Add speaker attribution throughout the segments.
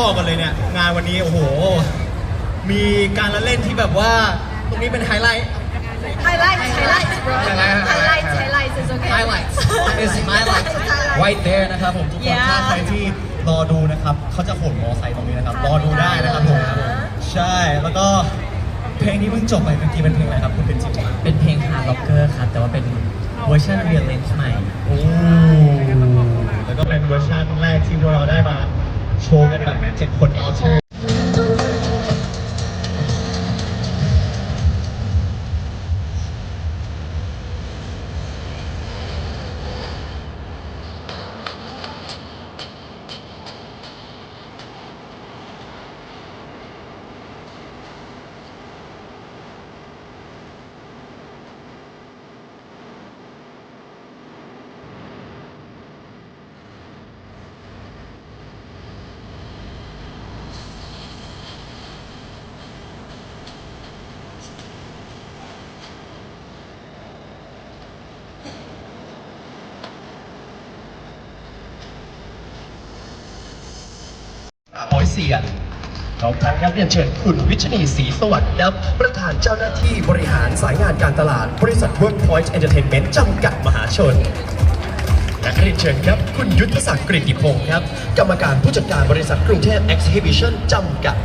Speaker 1: บอกกันเลยเนี่ย งานวันนี้โอ้โห มีการละเล่นที่แบบว่า ตรงนี้เป็นไฮไลท์
Speaker 2: Highlights, highlights, bro.
Speaker 3: Highlight,
Speaker 2: Highlights, highlights is okay.
Speaker 1: highlights is highlight
Speaker 2: Highlights.
Speaker 1: right there นะครับผมทุกคน
Speaker 2: Yeah.
Speaker 1: ถ้าใครที่รอดูนะครับเขาจะโหนมอไซค์ตรงนี้นะครับ รอดูได้นะครับผม ใช่ แล้วก็เพลงนี้เพิ่งจบไปเมื่อกี้เป็นเพลงอะไรครับคุณเป็นจิ๋ว
Speaker 4: เป็นเพลง Hard Rocker ครับแต่ว่าเป็นเวอร์ชันเรียลเลนส์ใหม่
Speaker 1: โอ้ แล้วก็เป็นเวอร์ชันแรกที่พวกเราได้มาโชว์กัน แบบเจ็ดคนออ อร์
Speaker 5: โอยเซียนขอครั้งครับเรียนเชิญคุณวิชนีศรีสวัสดิ์ครับประธานเจ้าหน้าที่บริหารสายงานการตลาด บริษัท Workpoint Entertainment จำกัดมหาชนและเรียนเชิญครับ คุณยุทธศักดิ์กฤติพงศ์ครับ กรรมการผู้จัดการบริษัทกรุงเทพ Exhibition จำกัด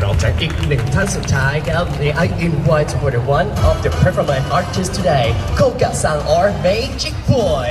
Speaker 5: เราจะอีกหนึ่งท่านสุดท้ายครับ May I invite for the one of the performance artists today โคกะซัง or Magic Boy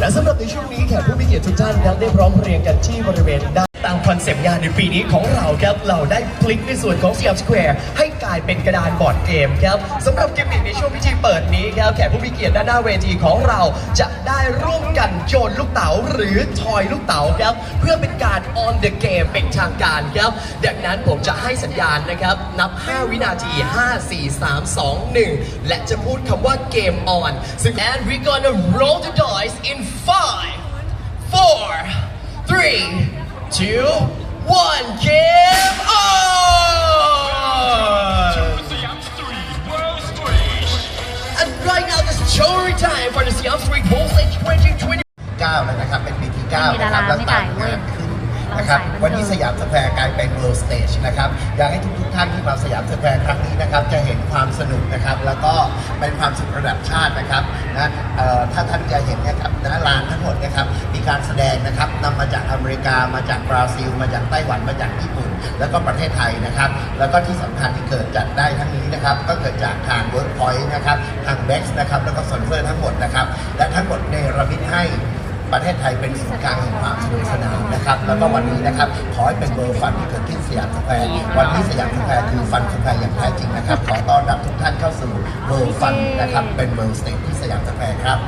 Speaker 5: และสำหรับในช่วงนี้แขกผู้มีเกียรติทุกท่านยังได้พร้อมเพรียงกันที่บริเวณด้านามคอนเซปต์งานในปีนี้ของเราครับเราได้พลิกในส่วนของสยามสแควร์ให้กลายเป็นกระดานบอร์ดเกมครับสำหรับกิมมิคในช่วงพิธีเปิดนี้ครับแขกผู้มีเกียรติด้านหน้าเวทีของเราจะได้ร่วมกันโยนลูกเต๋าหรือทอยลูกเต๋าครับเพื่อเป็นการ on the game เป็นทางการครับดังนั้นผมจะให้สัญญาณนะครับนับ 5 วินาที 5 4 3 2 1 และจะพูดคำว่าเกม on ซึ่ง and we're gonna roll the dice in 5 four, three, two, one. Game on! And right now, this is story time for the Siam Street Bowl Stage 2020.
Speaker 3: 9แล้วนะครับ เป็นปีที่9นะครับแล้วต่างงานขึ้น นะครับวันนี้สยามสแควร์กลายเป็น World Stage นะครับอยากให้ทุกๆท่านที่มาสยามสแควร์ครั้งนี้นะครับจะเห็นความสนุกนะครับแล้วก็เป็นความสุขระดับชาตินะครับนะเอ่อถ้าท่านจะเห็นนะครับนะลานทั้งหมดนะครับมีการแสดงนะครับนำมาจากอเมริกามาจากบราซิล มาจากไต้หวันมาจากญี่ปุ่น แล้วก็ประเทศไทยนะครับ แล้วก็ที่สำคัญที่เกิดจัดได้ทั้งนี้นะครับก็เกิดจากทาง Workpoint นะครับทาง Bex นะครับแล้วก็สอนเฟอร์ทั้งหมดนะครับและทั้งหมดเนรมิตให้ ประเทศไทยเป็นศูนย์กลางแห่งความสนุกสนานนะครับ แล้วก็วันนี้นะครับขอให้เป็นเบอร์ฟันที่เกิดขึ้นสยามสแควร์วันนี้สยามสแควร์คือฟันสแควร์อย่างแท้จริงนะครับ ขอต้อนรับทุกท่านเข้าสู่เบอร์ฟันนะครับเป็นเบอร์สเตทที่สยามสแควร์ครับ